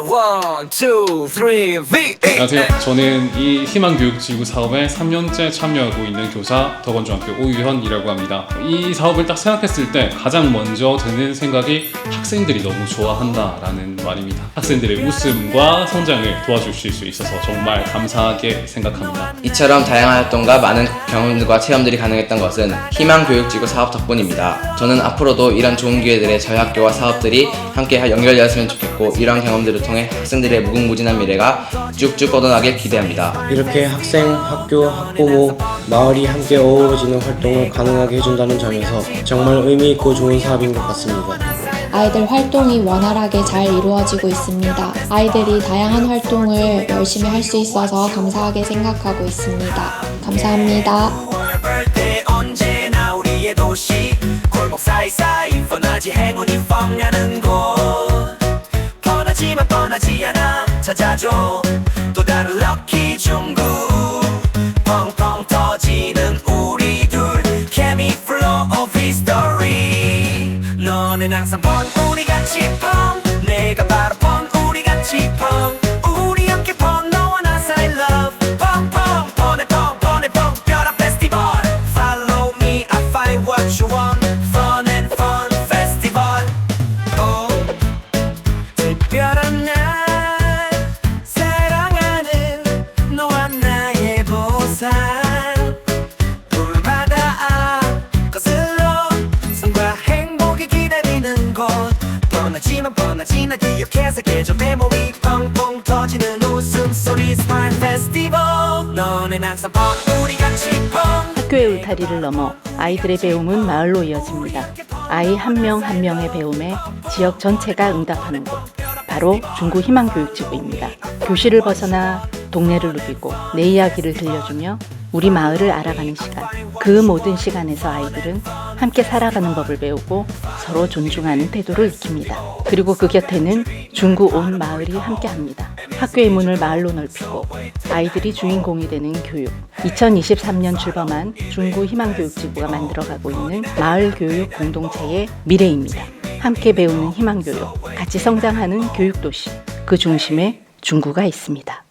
One, two, three, V. 안녕하세요. 저는 이 희망교육지구 사업에 3년째 참여하고 있는 교사 덕원중학교 오유현이라고 합니다. 이 사업을 딱 생각했을 때 가장 먼저 드는 생각이 학생들이 너무 좋아한다라는 말입니다. 학생들의 웃음과 성장을 도와주실 수 있어서 정말 감사하게 생각합니다. 이처럼 다양한 활동과 많은 경험들과 체험들이 가능했던 것은 희망교육지구 사업 덕분입니다. 저는 앞으로도 이런 좋은 기회들에 저희 학교와 사업들이 함께 연결되었으면 좋겠고 이런 경험들을 통해 학생들의 무궁무진한 미래가 쭉쭉 뻗어나길 기대합니다. 이렇게 학생, 학교, 학부모, 마을이 함께 어우러지는 활동을 가능하게 해준다는 점에서 정말 의미 있고 좋은 사업인 것 같습니다. 아이들 활동이 원활하게 잘 이루어지고 있습니다. 아이들이 다양한 활동을 열심히 할 수 있어서 감사하게 생각하고 있습니다. 감사합니다. birthday 언제나 우리의 도시 골목 사이사이 뻔하지 행운이 뻥나는 곳 찾아줘. 또 다른 럭키 중국. 펑펑 터지는 우리 둘. 케미 플로우 history. 너는 항상 번우 학교의 울타리를 넘어 아이들의 배움은 마을로 이어집니다. 아이 한 명 한 명의 배움에 지역 전체가 응답하는 곳. 바로 중구 희망교육지구입니다. 교실을 벗어나 동네를 누비고 내 이야기를 들려주며 우리 마을을 알아가는 시간. 그 모든 시간에서 아이들은 함께 살아가는 법을 배우고 서로 존중하는 태도를 익힙니다. 그리고 그 곁에는 중구 온 마을이 함께 합니다. 학교의 문을 마을로 넓히고 아이들이 주인공이 되는 교육. 2023년 출범한 중구 희망교육지구가 만들어가고 있는 마을 교육 공동체의 미래입니다. 함께 배우는 희망교육, 같이 성장하는 교육도시. 그 중심에 중구가 있습니다.